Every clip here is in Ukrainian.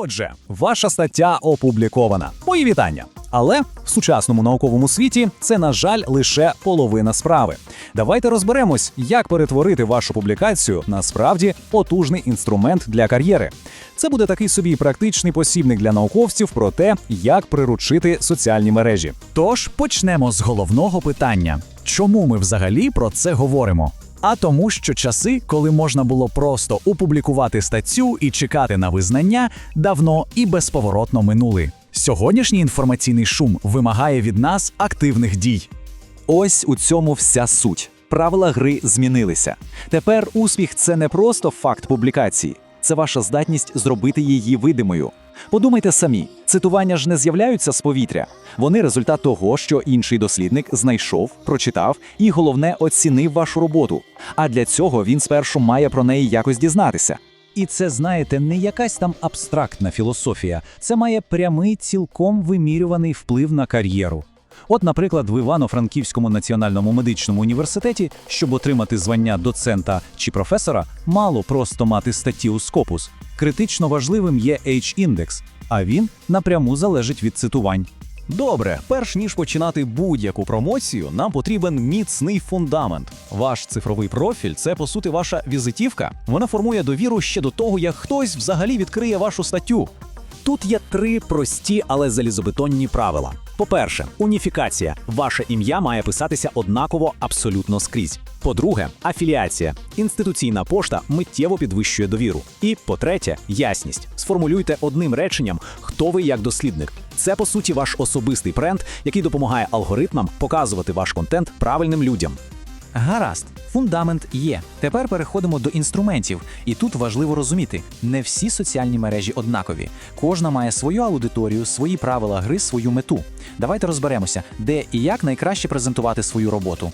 Отже, ваша стаття опублікована. Мої вітання. Але в сучасному науковому світі це, на жаль, лише половина справи. Давайте розберемось, як перетворити вашу публікацію на справді потужний інструмент для кар'єри. Це буде такий собі практичний посібник для науковців про те, як приручити соціальні мережі. Тож почнемо з головного питання: чому ми взагалі про це говоримо? А тому, що часи, коли можна було просто опублікувати статтю і чекати на визнання, давно і безповоротно минули. Сьогоднішній інформаційний шум вимагає від нас активних дій. Ось у цьому вся суть. Правила гри змінилися. Тепер успіх це не просто факт публікації, це ваша здатність зробити її видимою. Подумайте самі, цитування ж не з'являються з повітря. Вони результат того, що інший дослідник знайшов, прочитав і, головне, оцінив вашу роботу. А для цього він спершу має про неї якось дізнатися. І це, знаєте, не якась там абстрактна філософія, це має прямий, цілком вимірюваний вплив на кар'єру. От, наприклад, в Івано-Франківському національному медичному університеті, щоб отримати звання доцента чи професора, мало просто мати статті у Scopus. Критично важливим є H-індекс, а він напряму залежить від цитувань. Добре, перш ніж починати будь-яку промоцію, нам потрібен міцний фундамент. Ваш цифровий профіль це по суті ваша візитівка. Вона формує довіру ще до того, як хтось взагалі відкриє вашу статтю. Тут є три прості, але залізобетонні правила. По-перше, уніфікація. Ваше ім'я має писатися однаково абсолютно скрізь. По-друге, афіліація. Інституційна пошта миттєво підвищує довіру. І по-третє, ясність. Сформулюйте одним реченням, хто ви як дослідник. Це по суті ваш особистий бренд, який допомагає алгоритмам показувати ваш контент правильним людям. Гаразд, фундамент є. Тепер переходимо до інструментів. І тут важливо розуміти: не всі соціальні мережі однакові. Кожна має свою аудиторію, свої правила гри, свою мету. Давайте розберемося, де і як найкраще презентувати свою роботу.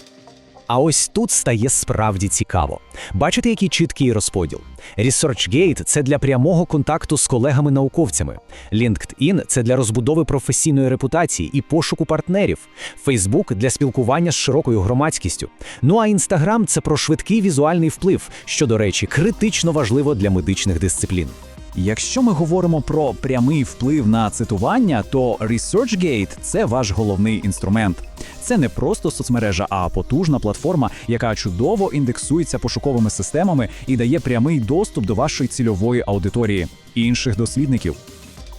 А ось тут стає справді цікаво. Бачите, який чіткий розподіл. ResearchGate – це для прямого контакту з колегами-науковцями. LinkedIn – це для розбудови професійної репутації і пошуку партнерів. Facebook – для спілкування з широкою громадськістю. Ну а Instagram – це про швидкий візуальний вплив, що, до речі, критично важливо для медичних дисциплін. Якщо ми говоримо про прямий вплив на цитування, то ResearchGate – це ваш головний інструмент. Це не просто соцмережа, а потужна платформа, яка чудово індексується пошуковими системами і дає прямий доступ до вашої цільової аудиторії інших дослідників.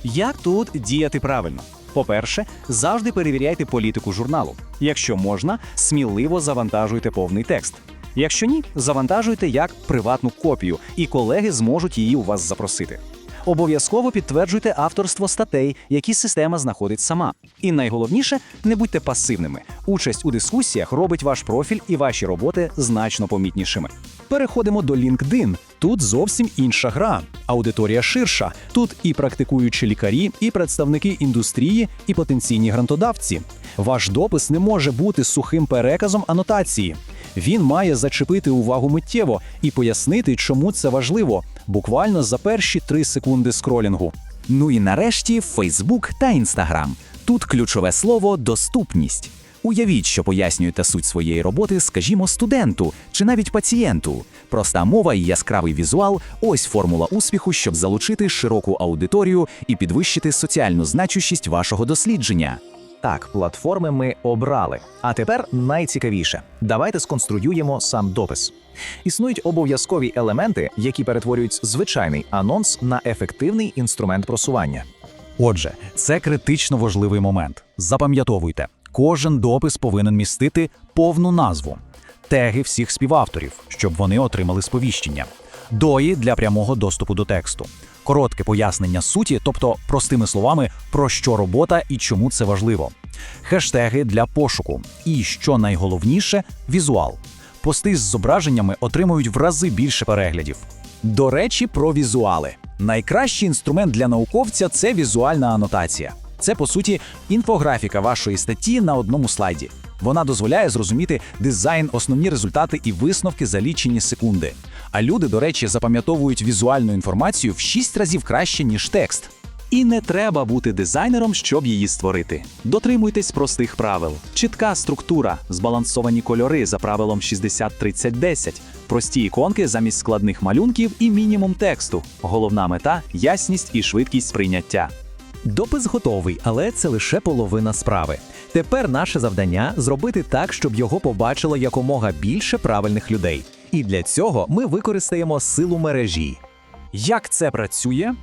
Як тут діяти правильно? По-перше, завжди перевіряйте політику журналу. Якщо можна, сміливо завантажуйте повний текст. Якщо ні, завантажуйте як приватну копію, і колеги зможуть її у вас запросити. Обов'язково підтверджуйте авторство статей, які система знаходить сама. І найголовніше, не будьте пасивними. Участь у дискусіях робить ваш профіль і ваші роботи значно помітнішими. Переходимо до LinkedIn. Тут зовсім інша гра. Аудиторія ширша. Тут і практикуючі лікарі, і представники індустрії, і потенційні грантодавці. Ваш допис не може бути сухим переказом анотації. Він має зачепити увагу миттєво і пояснити, чому це важливо, буквально за перші три секунди скролінгу. Ну і нарешті Facebook та Instagram. Тут ключове слово доступність. Уявіть, що пояснюєте суть своєї роботи, скажімо, студенту чи навіть пацієнту. Проста мова і яскравий візуал ось формула успіху, щоб залучити широку аудиторію і підвищити соціальну значущість вашого дослідження. Так, платформи ми обрали. А тепер найцікавіше. Давайте сконструюємо сам допис. Існують обов'язкові елементи, які перетворюють звичайний анонс на ефективний інструмент просування. Отже, це критично важливий момент. Запам'ятовуйте, кожен допис повинен містити повну назву, теги всіх співавторів, щоб вони отримали сповіщення, дої для прямого доступу до тексту, коротке пояснення суті, тобто, простими словами, про що робота і чому це важливо, хештеги для пошуку, і що найголовніше візуал. Пости з зображеннями отримують в рази більше переглядів. До речі, про візуали. Найкращий інструмент для науковця це візуальна анотація. Це, по суті, інфографіка вашої статті на одному слайді. Вона дозволяє зрозуміти дизайн, основні результати і висновки за лічені секунди. А люди, до речі, запам'ятовують візуальну інформацію в 6 разів краще, ніж текст. І не треба бути дизайнером, щоб її створити. Дотримуйтесь простих правил: чітка структура, збалансовані кольори за правилом 60-30-10, Прості іконки замість складних малюнків і мінімум тексту. Головна мета ясність і швидкість сприйняття. Допис готовий, але це лише половина справи. Тепер наше завдання зробити так, щоб його побачило якомога більше правильних людей. І для цього ми використаємо силу мережі. Як це працює?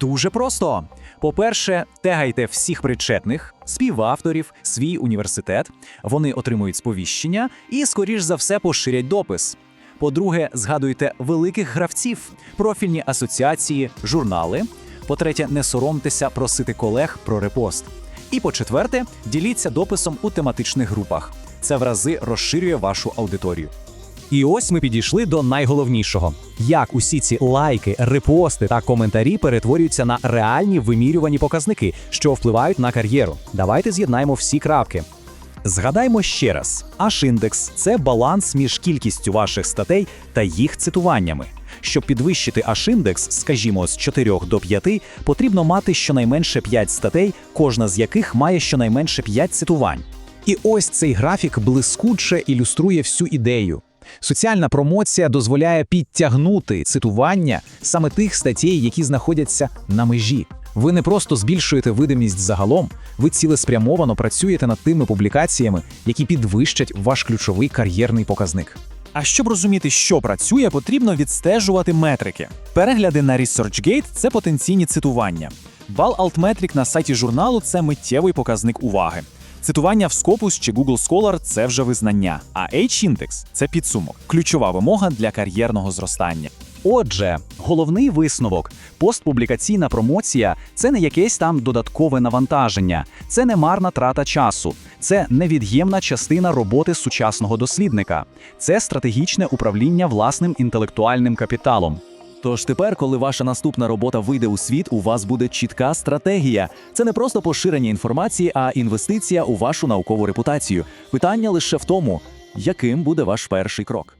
Дуже просто. По-перше, тегайте всіх причетних, співавторів, свій університет. Вони отримують сповіщення і, скоріш за все, поширять допис. По-друге, згадуйте великих гравців, профільні асоціації, журнали. По-третє, не соромтеся просити колег про репост. І по-четверте, діліться дописом у тематичних групах. Це в рази розширює вашу аудиторію. І ось ми підійшли до найголовнішого: як усі ці лайки, репости та коментарі перетворюються на реальні вимірювані показники, що впливають на кар'єру. Давайте з'єднаємо всі крапки. Згадаймо ще раз: H-індекс – це баланс між кількістю ваших статей та їх цитуваннями. Щоб підвищити H-індекс, скажімо, з 4 до 5, потрібно мати щонайменше 5 статей, кожна з яких має щонайменше 5 цитувань. І ось цей графік блискуче ілюструє всю ідею. Соціальна промоція дозволяє підтягнути цитування саме тих статей, які знаходяться на межі. Ви не просто збільшуєте видимість загалом, ви цілеспрямовано працюєте над тими публікаціями, які підвищать ваш ключовий кар'єрний показник. А щоб розуміти, що працює, потрібно відстежувати метрики. Перегляди на ResearchGate – це потенційні цитування. Бал Altmetric на сайті журналу це миттєвий показник уваги. Цитування в Scopus чи Google Scholar – це вже визнання, а H-індекс – це підсумок, ключова вимога для кар'єрного зростання. Отже, головний висновок: постпублікаційна промоція це не якесь там додаткове навантаження, це не марна трата часу, це невід'ємна частина роботи сучасного дослідника, це стратегічне управління власним інтелектуальним капіталом. Тож тепер, коли ваша наступна робота вийде у світ, у вас буде чітка стратегія. Це не просто поширення інформації, а інвестиція у вашу наукову репутацію. Питання лише в тому, яким буде ваш перший крок.